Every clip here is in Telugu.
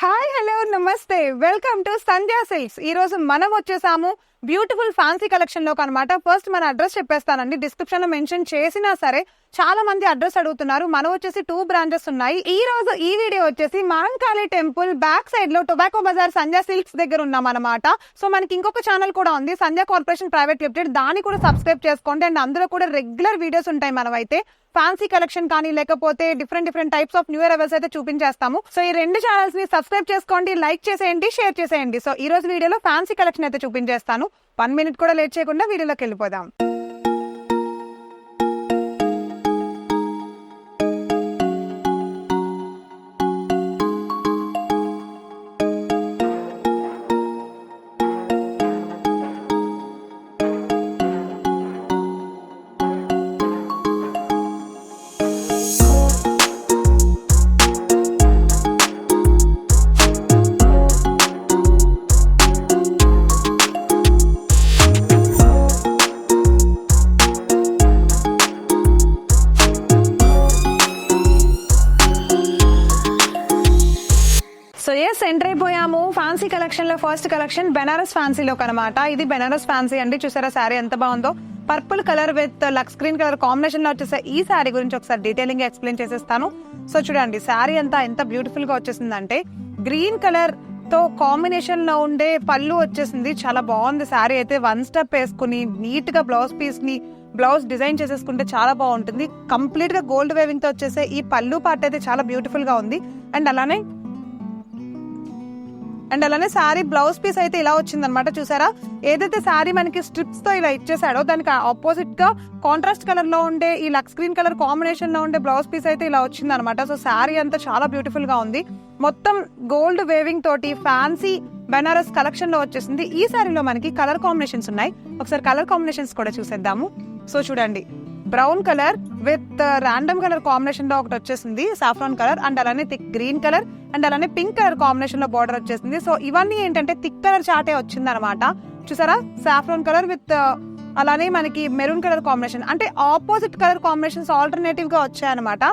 హాయ్ హలో నమస్తే. Welcome to Sandhya Silks. ఈ రోజు మనం వచ్చేసాము బ్యూటిఫుల్ ఫ్యాన్సీ కలెక్షన్లోకి అనమాట ఫస్ట్ మన అడ్రస్ చెప్పేస్తానండి. డిస్క్రిప్షన్లో మెన్షన్ చేసినా సరే చాలా మంది అడ్రస్ అడుగుతున్నారు. మనం వచ్చేసి టూ బ్రాంచెస్ ఉన్నాయి. ఈ రోజు ఈ వీడియో వచ్చేసి మహంకాళి టెంపుల్ బ్యాక్ సైడ్లో టొబాకో బజార్ సంధ్యా సిల్క్స్ దగ్గర ఉన్నాం అనమాట సో మనకి ఇంకొక ఛానల్ కూడా ఉంది సంధ్యా కార్పొరేషన్ ప్రైవేట్ లిమిటెడ్. దాన్ని కూడా సబ్స్క్రైబ్ చేసుకోండి. అండ్ అందులో కూడా రెగ్యులర్ వీడియోస్ ఉంటాయి మనమైతే ఫ్యాన్సీ కలెక్షన్ కానీ లేకపోతే different different types of new arrivals అయితే చూపించేస్తాము. సో ఈ రెండు ఛానల్స్ని సబ్స్క్రైబ్ చేసుకోండి లైక్ చేసేయండి షేర్ చేసేయండి. సో ఈ రోజు వీడియోలో ఫ్యాన్సీ కలెక్షన్ అయితే చూపించేస్తాను. వన్ మినిట్ కూడా లేట్ చేయకుండా వీడియోలోకి వెళ్ళిపోదాం. సో ఎంటర్ అయిపోయాము ఫ్యాన్సీ కలెక్షన్లో ఫస్ట్ కలెక్షన్ బెనారస్ ఫ్యాన్సీలో అనమాట ఇది బెనారస్ ఫ్యాన్సీ అండి. చూసారా శారీ ఎంత బాగుందో? Purple colour with lux green colour కాంబినేషన్లో వచ్చేసే ఈ శారీ గురించి ఒకసారి డీటెయిలింగ్ ఎక్స్ప్లెయిన్ చేసేస్తాను. సో చూడండి శారీ అంతా ఎంత బ్యూటిఫుల్గా వచ్చేసిందంటే గ్రీన్ కలర్తో కాంబినేషన్లో ఉండే పళ్ళు వచ్చేసింది. చాలా బాగుంది శారీ అయితే. వన్ స్టెప్ వేసుకుని నీట్గా బ్లౌజ్ పీస్ని బ్లౌజ్ డిజైన్ చేసేసుకుంటే చాలా బాగుంటుంది. కంప్లీట్గా గోల్డ్ వేవింగ్తో వచ్చేసే ఈ పళ్ళు పార్ట్ అయితే చాలా బ్యూటిఫుల్గా ఉంది. అండ్ అలానే అండ్ అలానే శారీ బ్లౌజ్ పీస్ అయితే ఇలా వచ్చిందనమాట చూసారా? ఏదైతే శారీ మనకి స్ట్రిప్స్తో ఇలా ఇచ్చేసాడో దానికి ఆపోజిట్గా కాంట్రాస్ట్ కలర్లో ఉండే ఈ లక్స్ గ్రీన్ కలర్ కాంబినేషన్లో ఉండే బ్లౌజ్ పీస్ అయితే ఇలా వచ్చిందనమాట సో శారీ అంతా చాలా బ్యూటిఫుల్గా ఉంది. మొత్తం గోల్డ్ వేవింగ్ తోటి ఫ్యాన్సీ బెనారస్ కలెక్షన్లో వచ్చేసింది. ఈ శారీలో మనకి కలర్ కాంబినేషన్స్ ఉన్నాయి. ఒకసారి కలర్ కాంబినేషన్స్ కూడా చూసేద్దాము. సో చూడండి. Brown colour with random colour కాంబినేషన్లో ఒకటి వచ్చేసింది సాఫ్రాన్ కలర్ అండ్ అలానే థిక్ గ్రీన్ కలర్ అండ్ అలానే పింక్ కలర్ కాంబినేషన్లో బార్డర్ వచ్చేసింది. సో ఇవన్నీ ఏంటంటే థిక్ కలర్ చాటే వచ్చింది అనమాట చూసారా? సాఫ్రాన్ కలర్ విత్ అలానే మనకి మెరూన్ కలర్ కాంబినేషన్ అంటే ఆపోజిట్ కలర్ కాంబినేషన్స్ ఆల్టర్నేటివ్గా వచ్చాయన్నమాట.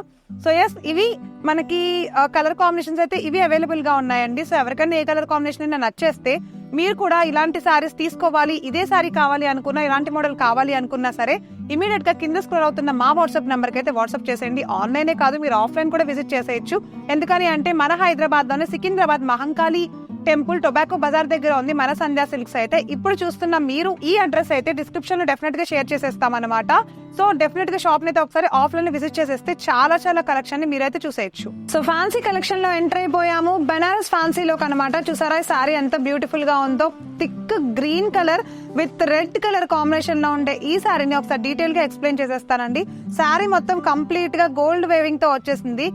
సో ఎస్ ఇవి మనకి uh, కలర్ కాంబినేషన్స్ అయితే ఇవి అవైలబుల్గా ఉన్నాయండి. సో ఎవరికైనా ఏ కలర్ కాంబినేషన్ అయినా నచ్చేస్తే మీరు కూడా ఇలాంటి సారీస్ తీసుకోవాలి ఇదే సారీ కావాలి అనుకున్నా ఇలాంటి మోడల్ కావాలి అనుకున్నా సరే ఇమీడియట్గా కింద స్క్రోల్ అవుతున్న మా వాట్సాప్ నెంబర్కి అయితే వాట్సాప్ చేసేయండి. ఆన్లైనే కాదు మీరు ఆఫ్లైన్ కూడా విజిట్ చేసేయచ్చు. ఎందుకని అంటే మన హైదరాబాద్లోనే Secunderabad Mahankali temple tobacco bazaar దగ్గర ఉంది. మన సంధ్యా సిల్క్స్ అయితే. ఇప్పుడు చూస్తున్న మీరు ఈ అడ్రస్ అయితే డిస్క్రిప్షన్లో డెఫినెట్గా షేర్ చేసేస్తాం అనమాట సో డెఫినెట్గా షాప్ అయితే ఒకసారి ఆఫ్లైన్ విజిట్ చేసేస్తే చాలా చాలా కలెక్షన్ని మీరైతే చూసేయచ్చు. సో ఫ్యాన్సీ కలెక్షన్లో ఎంటర్ అయిపోయాము. బెనారస్ ఫ్యాన్సీలో అనమాట చూసారా ఈ సారీ ఎంత బ్యూటిఫుల్గా ఉందో. Thick green colour with red colour కాంబినేషన్లో ఉండే ఈ సారీని ఒకసారి డీటెయిల్గా ఎక్స్ప్లెయిన్ చేసేస్తానండి. సారీ మొత్తం కంప్లీట్గా గోల్డ్ వేవింగ్తో వచ్చేసింది.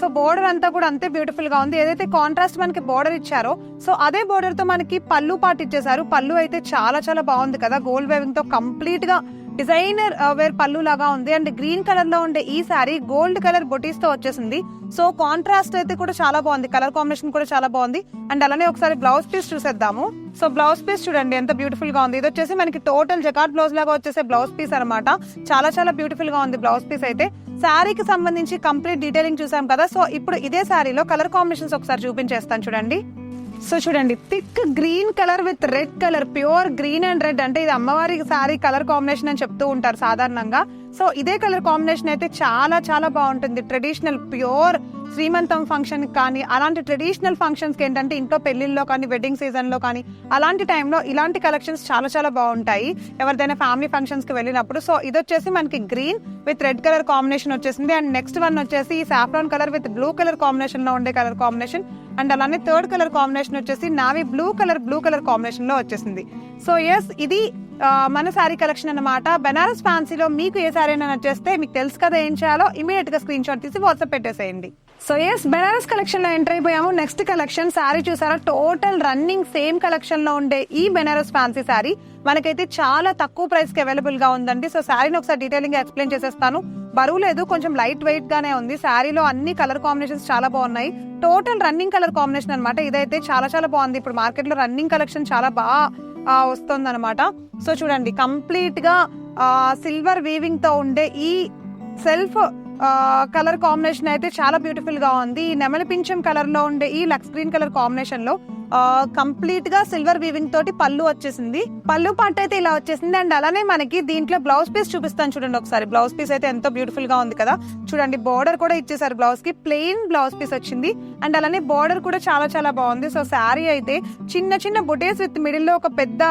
సో బోర్డర్ అంతా కూడా అంతే బ్యూటిఫుల్గా ఉంది. ఏదైతే కాంట్రాస్ట్ మనకి బోర్డర్ ఇచ్చారో సో అదే బోర్డర్తో మనకి పళ్ళు పాటు ఇచ్చేసారు పళ్ళు అయితే చాలా చాలా బాగుంది కదా. గోల్డ్ వేవింగ్తో కంప్లీట్గా డిజైనర్ వేర్ పళ్ళు లాగా ఉంది. అండ్ గ్రీన్ కలర్లో ఉండే ఈ సారీ గోల్డ్ కలర్ బొటీస్తో వచ్చేసింది. సో కాంట్రాస్ట్ అయితే కూడా చాలా బాగుంది. కలర్ కాంబినేషన్ కూడా చాలా బాగుంది. అండ్ అలానే ఒకసారి బ్లౌజ్ పీస్ చూసేద్దాము. సో బ్లౌజ్ పీస్ చూడండి ఎంత బ్యూటిఫుల్గా ఉంది. ఇది వచ్చేసి మనకి టోటల్ జకాట్ బ్లౌజ్ లాగా వచ్చేసే బ్లౌజ్ పీస్ అనమాట చాలా చాలా బ్యూటిఫుల్గా ఉంది బ్లౌజ్ పీస్ అయితే. శారీకి సంబంధించి కంప్లీట్ డీటెయిలింగ్ చూసాం కదా. సో ఇప్పుడు ఇదే శారీలో కలర్ కాంబినేషన్స్ ఒకసారి చూపించేస్తాను చూడండి. సో చూడండి thick green colour with red colour pure green and red అంటే ఇది అమ్మవారి సారీ కలర్ కాంబినేషన్ అని చెప్తూ ఉంటారు సాధారణంగా. సో ఇదే కలర్ కాంబినేషన్ అయితే చాలా చాలా బాగుంటుంది. ట్రెడిషనల్ ప్యూర్ శ్రీమంతం ఫంక్షన్ కానీ అలాంటి ట్రెడిషనల్ ఫంక్షన్స్కి ఏంటంటే ఇంట్లో పెళ్ళిల్లో కానీ వెడ్డింగ్ సీజన్లో కానీ అలాంటి టైంలో ఇలాంటి కలెక్షన్స్ చాలా చాలా బాగుంటాయి. ఎవరిదైనా ఫ్యామిలీ ఫంక్షన్స్కి వెళ్ళినప్పుడు. సో ఇది వచ్చేసి మనకి green with red colour combination వచ్చేసింది. అండ్ నెక్స్ట్ వన్ వచ్చేసి saffron colour with blue colour కాంబినేషన్లో ఉండే కలర్ కాంబినేషన్ అండ్ అలానే థర్డ్ కలర్ కాంబినేషన్ వచ్చేసి navy blue colour blue colour కాంబినేషన్లో వచ్చేసింది. సో ఎస్ ఇది మన శారీ కలెక్షన్ అన్నమాట. బెనారస్ ఫ్యాన్సీలో మీకు ఏ శారీ అయినా నచ్చేస్తే మీకు తెలుసు కదా ఏం చేయాలో ఇమీడియట్గా స్క్రీన్ షాట్ తీసి వాట్సాప్ పెట్టేసేయండి. సో ఎస్ బెనారస్ కలెక్షన్లో ఎంటర్ అయిపోయాము. నెక్స్ట్ కలెక్షన్ శారీ చూసారా? టోటల్ రన్నింగ్ సేమ్ కలెక్షన్లో ఉండే ఈ బెనారస్ ఫ్యాన్సీ శారీ. మనకైతే చాలా తక్కువ ప్రైస్కి అవైలబుల్గా ఉందండి. సో శారీని ఒకసారి డీటెయిలింగ్ ఎక్స్ప్లెయిన్ చేసేస్తాను. బరువు లేదు కొంచెం లైట్ వెయిట్ గానే ఉంది. శారీలో అన్ని కలర్ కాంబినేషన్స్ చాలా బాగున్నాయి. టోటల్ రన్నింగ్ కలర్ కాంబినేషన్ అనమాట ఇదైతే చాలా చాలా బాగుంది. ఇప్పుడు మార్కెట్లో రన్నింగ్ కలెక్షన్ చాలా బాగా వస్తుంది అనమాట సో చూడండి కంప్లీట్గా సిల్వర్ వీవింగ్తో ఉండే ఈ సెల్ఫ్ కలర్ కాంబినేషన్ అయితే చాలా బ్యూటిఫుల్గా ఉంది. ఈ నెమలి పింఛం కలర్లో ఉండే ఈ లక్స్ గ్రీన్ కలర్ కాంబినేషన్లో కంప్లీట్గా సిల్వర్ వీవింగ్ తోటి పళ్ళు వచ్చేసింది. పళ్ళు పాట అయితే ఇలా వచ్చేసింది. అండ్ అలానే మనకి దీంట్లో బ్లౌజ్ పీస్ చూపిస్తాను చూడండి ఒకసారి. బ్లౌజ్ పీస్ అయితే ఎంతో బ్యూటిఫుల్గా ఉంది కదా. చూడండి బార్డర్ కూడా ఇచ్చేసారు బ్లౌజ్కి ప్లెయిన్ బ్లౌజ్ పీస్ వచ్చింది. అండ్ అలానే బార్డర్ కూడా చాలా చాలా బాగుంది. సో శారీ అయితే చిన్న చిన్న బుటేస్ విత్ మిడిల్లో ఒక పెద్ద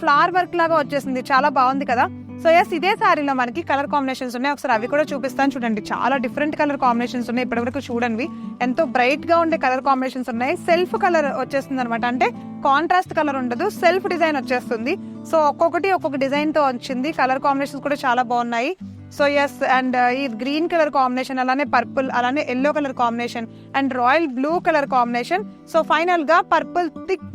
ఫ్లవర్ వర్క్ లాగా వచ్చేసింది. చాలా బాగుంది కదా. సో ఎస్ ఇదే శారీలో మనకి కలర్ కాంబినేషన్స్ ఉన్నాయి. ఒకసారి అవి కూడా చూపిస్తాను చూడండి. చాలా డిఫరెంట్ కలర్ కాంబినేషన్స్ ఉన్నాయి. ఇప్పటివరకు చూడండి. ఎంతో బ్రైట్గా ఉండే కలర్ కాంబినేషన్స్ ఉన్నాయి. సెల్ఫ్ కలర్ వచ్చేస్తుంది అనమాట అంటే కాంట్రాస్ట్ కలర్ ఉండదు. సెల్ఫ్ డిజైన్ వచ్చేస్తుంది. సో ఒక్కొక్కటి ఒక్కొక్క డిజైన్తో వచ్చింది. కలర్ కాంబినేషన్స్ కూడా చాలా బాగున్నాయి. సో ఎస్ అండ్ ఈ గ్రీన్ కలర్ కాంబినేషన్ అలానే పర్పుల్ అలానే yellow colour combination and royal blue colour combination so ఫైనల్గా పర్పుల్ థిక్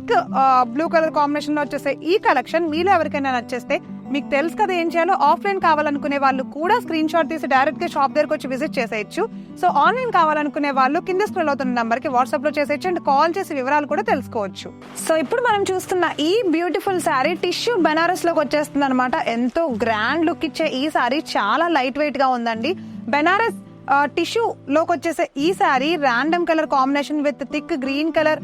బ్లూ కలర్ కాంబినేషన్లో వచ్చేసే ఈ కలెక్షన్ మీలో ఎవరికైనా నచ్చేస్తే మీకు తెలుసు కదా ఏం చేయాలో? ఆఫ్లైన్ కావాలనుకునే వాళ్ళు కూడా స్క్రీన్ షాట్ తీసి డైరెక్ట్గా షాప్ దగ్గరకు వచ్చి విజిట్ చేసేయచ్చు. సో ఆన్లైన్ కావాలనుకునే వాళ్ళు కింద స్క్రోల్ అవుతున్న నంబర్కి వాట్సాప్లో చేసేయచ్చు అండ్ కాల్ చేసి వివరాలు కూడా తెలుసుకోవచ్చు. సో ఇప్పుడు మనం చూస్తున్న ఈ బ్యూటిఫుల్ శారీ టిష్యూ బెనారస్లోకి వచ్చేస్తుంది అనమాట ఎంతో గ్రాండ్ లుక్ ఇచ్చే ఈ శారీ చాలా లైట్ వెయిట్గా ఉందండి. బెనారస్ టిష్యూ లోకి వచ్చేసే ఈ sari random colour combination with thick green colour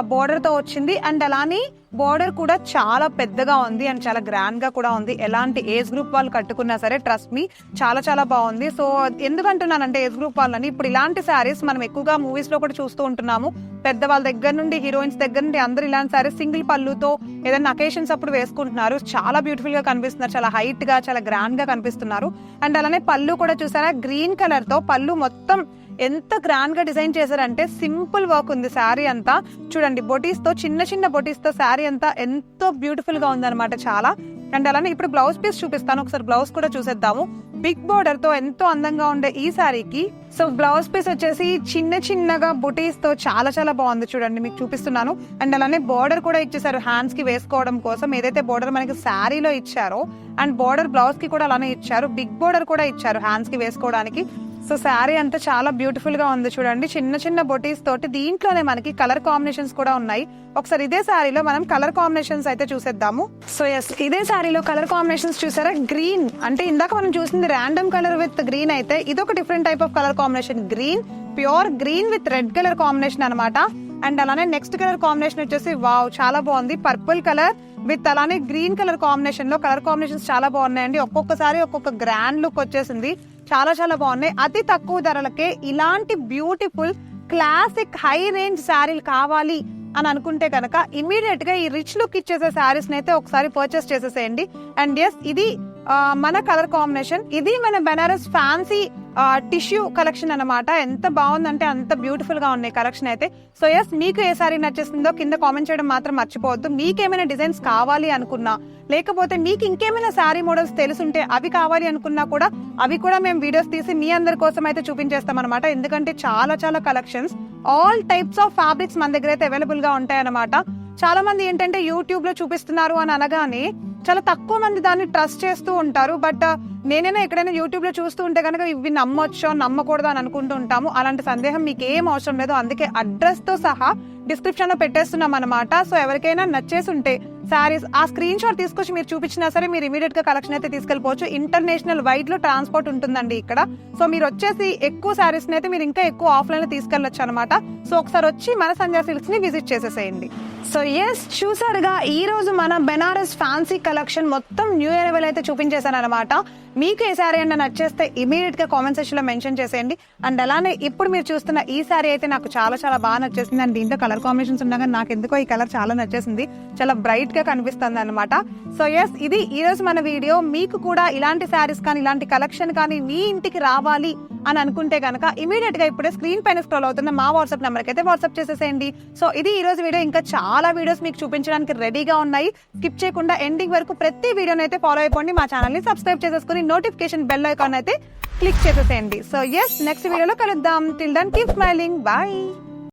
బోర్డర్తో వచ్చింది. అండ్ అలానే బోర్డర్ కూడా చాలా పెద్దగా ఉంది అండ్ చాలా గ్రాండ్గా కూడా ఉంది. ఎలాంటి ఏజ్ గ్రూప్ వాళ్ళు కట్టుకున్నా సరే ట్రస్ట్ మీ చాలా చాలా బాగుంది. సో ఎందుకంటున్నానంటే ఏజ్ గ్రూప్ వాళ్ళని ఇప్పుడు ఇలాంటి శారీస్ మనం ఎక్కువగా మూవీస్లో కూడా చూస్తూ ఉంటున్నాము. పెద్దవాళ్ళ దగ్గర నుండి హీరోయిన్స్ దగ్గర నుండి అందరు ఇలాంటి శారీస్ సింగిల్ పళ్ళుతో ఏదైనా అకేషన్స్ అప్పుడు వేసుకుంటున్నారు. చాలా బ్యూటిఫుల్గా కనిపిస్తున్నారు. చాలా హైట్గా చాలా గ్రాండ్గా కనిపిస్తున్నారు. అండ్ అలానే పళ్ళు కూడా చూసారా? గ్రీన్ కలర్తో పళ్ళు మొత్తం ఎంత గ్రాండ్గా డిజైన్ చేశారంటే సింపుల్ వర్క్ ఉంది శారీ అంతా. చూడండి బొటీస్తో చిన్న చిన్న బొటీస్తో శారీ అంతా ఎంతో బ్యూటిఫుల్గా ఉందన్నమాట చాలా. అండ్ అలానే ఇప్పుడు బ్లౌజ్ పీస్ చూపిస్తాను ఒకసారి బ్లౌజ్ కూడా చూసేద్దాము. బిగ్ బోర్డర్తో ఎంతో అందంగా ఉండే ఈ శారీకి సో బ్లౌజ్ పీస్ వచ్చేసి చిన్న చిన్నగా బుటీస్తో చాలా చాలా బాగుంది చూడండి మీకు చూపిస్తున్నాను. అండ్ అలానే బోర్డర్ కూడా ఇచ్చేసారు హ్యాండ్స్కి వేసుకోవడం కోసం. ఏదైతే బోర్డర్ మనకి శారీలో ఇచ్చారో అండ్ బోర్డర్ బ్లౌజ్కి కూడా అలానే ఇచ్చారు. బిగ్ బోర్డర్ కూడా ఇచ్చారు హ్యాండ్స్కి వేసుకోవడానికి. సో శారీ అంతా చాలా బ్యూటిఫుల్గా ఉంది చూడండి. చిన్న చిన్న బొటీస్ తోటి దీంట్లోనే మనకి కలర్ కాంబినేషన్స్ కూడా ఉన్నాయి. ఒకసారి ఇదే శారీలో మనం కలర్ కాంబినేషన్స్ అయితే చూసేద్దాము. సో ఎస్ ఇదే శారీలో కలర్ కాంబినేషన్స్ చూసారా? గ్రీన్ అంటే ఇందాక మనం చూసింది ర్యాండమ్ కలర్ విత్ గ్రీన్ అయితే ఇదొక different type of colour combination green pure green with red colour combination అనమాట అండ్ అలానే నెక్స్ట్ కలర్ కాంబినేషన్ వచ్చేసి వావ్ చాలా బాగుంది. పర్పుల్ కలర్ విత్ అలానే గ్రీన్ కలర్ కాంబినేషన్లో కలర్ కాంబినేషన్స్ చాలా బాగున్నాయండి. ఒక్కొక్కసారి ఒక్కొక్క గ్రాండ్ లుక్ వచ్చేసింది. చాలా చాలా బాగున్నాయి. అతి తక్కువ ధరలకే ఇలాంటి బ్యూటిఫుల్ క్లాసిక్ హై రేంజ్ శారీలు కావాలి అని అనుకుంటే కనుక ఇమీడియట్గా ఈ రిచ్ లుక్ ఇచ్చేసే శారీస్ అయితే ఒకసారి పర్చేస్ చేసేసేయండి. అండ్ ఎస్ ఇది మన కలర్ కాంబినేషన్ ఇది మన బెనారస్ ఫ్యాన్సీ టిష్యూ కలెక్షన్ అనమాట ఎంత బాగుందంటే అంత బ్యూటిఫుల్గా ఉన్నాయి కలెక్షన్ అయితే. సో ఎస్ మీకు ఏ సారీ నచ్చేస్తుందో కింద కామెంట్ చేయడం మాత్రం మర్చిపోవద్దు. మీకేమైనా డిజైన్స్ కావాలి అనుకున్నా లేకపోతే మీకు ఇంకేమైనా శారీ మోడల్స్ తెలుసుంటే అవి కావాలి అనుకున్నా కూడా అవి కూడా మేము వీడియోస్ తీసి మీ అందరి కోసం అయితే చూపించేస్తాం అనమాట ఎందుకంటే చాలా చాలా collections all types of fabrics మన దగ్గర అయితే అవైలబుల్గా ఉంటాయన్నమాట. చాలా మంది ఏంటంటే యూట్యూబ్లో చూపిస్తున్నారు అని అనగానే చాలా తక్కువ మంది దాన్ని ట్రస్ట్ చేస్తూ ఉంటారు బట్ నేనైనా ఎక్కడైనా యూట్యూబ్లో చూస్తూ ఉంటే కనుక ఇవి నమ్మొచ్చో నమ్మకూడదు అని అనుకుంటూ ఉంటాము. అలాంటి సందేహం మీకు ఏం అవసరం లేదు. అందుకే అడ్రస్తో సహా డిస్క్రిప్షన్లో పెట్టేస్తున్నాం అనమాట సో ఎవరికైనా నచ్చేసి ఉంటే శారీస్ ఆ స్క్రీన్ షాట్ తీసుకొచ్చి మీరు చూపించినా సరే మీరు ఇమీడియట్గా కలెక్షన్ అయితే తీసుకెళ్ళిపోవచ్చు. ఇంటర్నేషనల్ వైడ్లో ట్రాన్స్పోర్ట్ ఉంటుందండి ఇక్కడ. సో మీరు వచ్చేసి ఎక్కువ శారీస్ అయితే మీరు ఇంకా ఎక్కువ ఆఫ్లైన్లో తీసుకెళ్ళొచ్చు అనమాట సో ఒకసారి వచ్చి మన సంధ్యా సిల్క్స్ని విజిట్ చేసేసేయండి. సో ఎస్ చూసారుగా ఈ రోజు మన బెనారస్ ఫ్యాన్సీ కలెక్షన్ మొత్తం న్యూ ఇయర్ అయితే చూపించేశాను అనమాట మీకు ఏ శారీ అయినా నచ్చేస్తే ఇమీడియట్గా కామెంట్ సెక్షన్లో మెన్షన్ చేసేయండి. అండ్ అలానే ఇప్పుడు మీరు చూస్తున్న ఈ శారీ అయితే నాకు చాలా చాలా బాగా నచ్చేసింది. అండ్ దీంట్లో కలర్ కాంబినేషన్స్ ఉండగా నాకు ఎందుకో ఈ కలర్ చాలా నచ్చేసింది. చాలా బ్రైట్గా కనిపిస్తుంది అనమాట సో ఎస్ ఇది ఈ రోజు మన వీడియో మీకు కూడా ఇలాంటి శారీస్ కానీ ఇలాంటి కలెక్షన్ కానీ మీ ఇంటికి రావాలి అని అనుకుంటే కనుక ఇమీడియట్గా ఇప్పుడే స్క్రీన్ పైన స్క్రోల్ అవుతున్న మా వాట్సాప్ నెంబర్కి అయితే వాట్సాప్ చేసేసేయండి. సో ఇది ఈ రోజు వీడియో ఇంకా చాలా వీడియోస్ మీకు చూపించడానికి రెడీగా ఉన్నాయి. స్కిప్ చేయకుండా ఎండింగ్ వరకు ప్రతి వీడియోని అయితే ఫాలో అయిపోండి. మా ఛానల్ని సబ్స్క్రైబ్ చేసేసుకుని నోటిఫికేషన్ బెల్ ఐకాన్ అయితే క్లిక్ చేసేసేయండి. సో ఎస్ నెక్స్ట్ వీడియోలో కలుద్దాం. Till then keep smiling bye